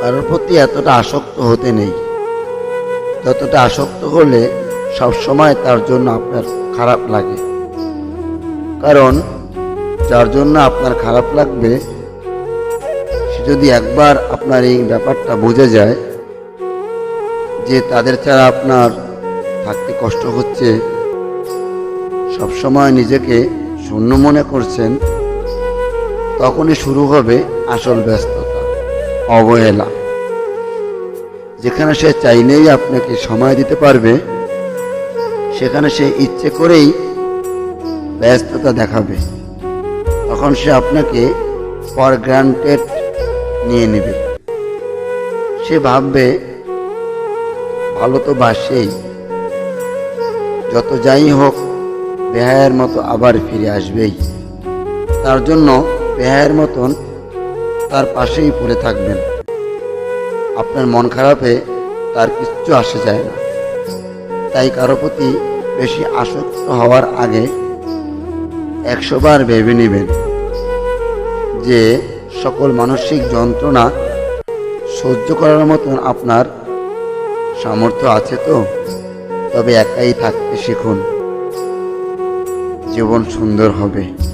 কারোর প্রতি এতটা আসক্ত হতে নেই। যতটা আসক্ত হলে সবসময় তার জন্য আপনার খারাপ লাগে। কারণ যার জন্য আপনার খারাপ লাগবে, সে যদি একবার আপনার এই ব্যাপারটা বুঝে যায় যে তাদের ছাড়া আপনার থাকতে কষ্ট হচ্ছে সবসময় নিজেকে শূন্য মনে করছেন, তখনই শুরু হবে আসল ব্যস্ততা। অবহেলা। যেখানে সে চাইলেই আপনাকে সময় দিতে পারবে, সেখানে সে ইচ্ছে করেই ব্যস্ততা দেখাবে। তখন সে আপনাকে ফর গ্রান্টেড নিয়ে নেবে। সে ভাববে, ভালো তো বাসেই। যত যাই হোক, বেহায়ের মতো আবার ফিরে আসবেই। তার জন্য বেহায়ের মতন তার পাশেই পড়ে থাকবেন। আপনার মন খারাপে তার কিচ্ছু আসে যায় না। তাই কারও প্রতি বেশি আসক্ত হওয়ার আগে একশো বার ভেবে নেবেন যে সকল মানসিক যন্ত্রণা সহ্য করার মতন আপনার সামর্থ্য আছে তো? তবে একাই থাকতে শিখুন। জীবন সুন্দর হবে।